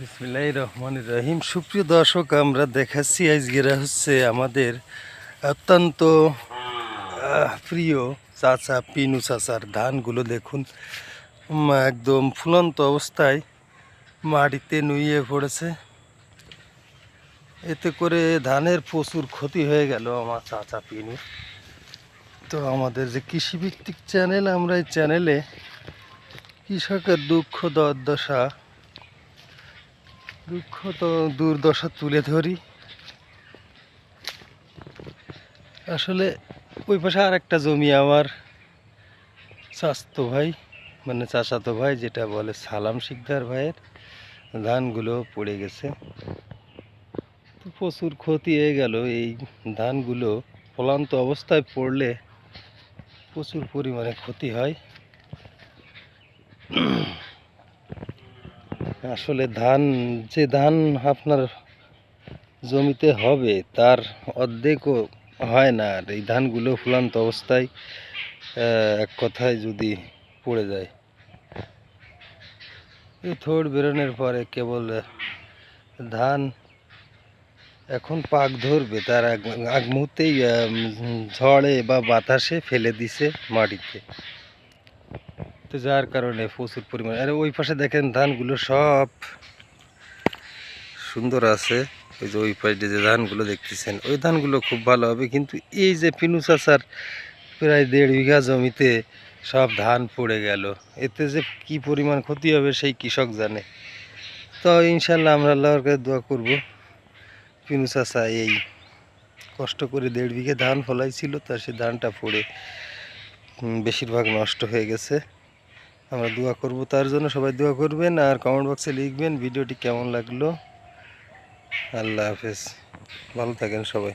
বিসমিল্লাহ রহমান রহিম। সুপ্রিয় দর্শক, আমরা দেখাচ্ছি আজকেরা হচ্ছে আমাদের অত্যন্ত প্রিয় চাচা পিনু চাচার ধানগুলো দেখুন। একদম ফুলন্ত অবস্থায় মাটিতে নুইয়ে পড়েছে। এতে করে ধানের প্রচুর ক্ষতি হয়ে গেল আমার চাচা পিনু তো আমাদের যে কৃষিভিত্তিক চ্যানেল, আমরা এই চ্যানেলে কৃষকের দুঃখ দুর্দশা দুঃখ তো দুর্দশা তুলে ধরি। আসলে ওই পাশে আর একটা জমি আমার চাস্তো ভাই মানে চাচাতো ভাই, যেটা বলে সালাম শিকদার ভাইয়ের, ধানগুলো পড়ে গেছে। প্রচুর ক্ষতি হয়ে গেল, এই ধানগুলো ফলান্ত অবস্থায় পড়লে প্রচুর পরিমাণে ক্ষতি হয়। আসলে ধান, যে ধান আপনার জমিতে হবে, তার অর্ধেকও হয় না। আর এই ধানগুলো ফুলান্ত অবস্থায় এক কথায় যদি পড়ে যায়। এই থোড় বেরোনোর পরে কেবল ধান এখন পাক ধরবে। তার আগ আগ মুহূর্তেই ঝড়ে বা বাতাসে ফেলে দিছে মাটিতে। তো যার কারণে প্রচুর পরিমাণে। আর ওই পাশে দেখেন, ধানগুলো সব সুন্দর আছে। ওই যে ওই পাশে যে ধানগুলো দেখতেছেন, ওই ধানগুলো খুব ভালো হবে। কিন্তু এই যে পিনু চাষার প্রায় দেড় বিঘা জমিতে সব ধান পড়ে গেল। এতে যে কি পরিমাণ ক্ষতি হবে সেই কৃষক জানে। তো ইনশাল্লাহ আমরা আল্লাহর কাছে দোয়া করব। পিনু চাষা এই কষ্ট করে দেড় বিঘে ধান ফলাইছিল তার সেই ধানটা পড়ে বেশিরভাগ নষ্ট হয়ে গেছে। আমরা দোয়া করব তার জন্য, সবাই দোয়া করবেন আর কমেন্ট বক্সে লিখবেন ভিডিওটি কেমন লাগল। আল্লাহ হাফেজ। ভালো থাকেন সবাই।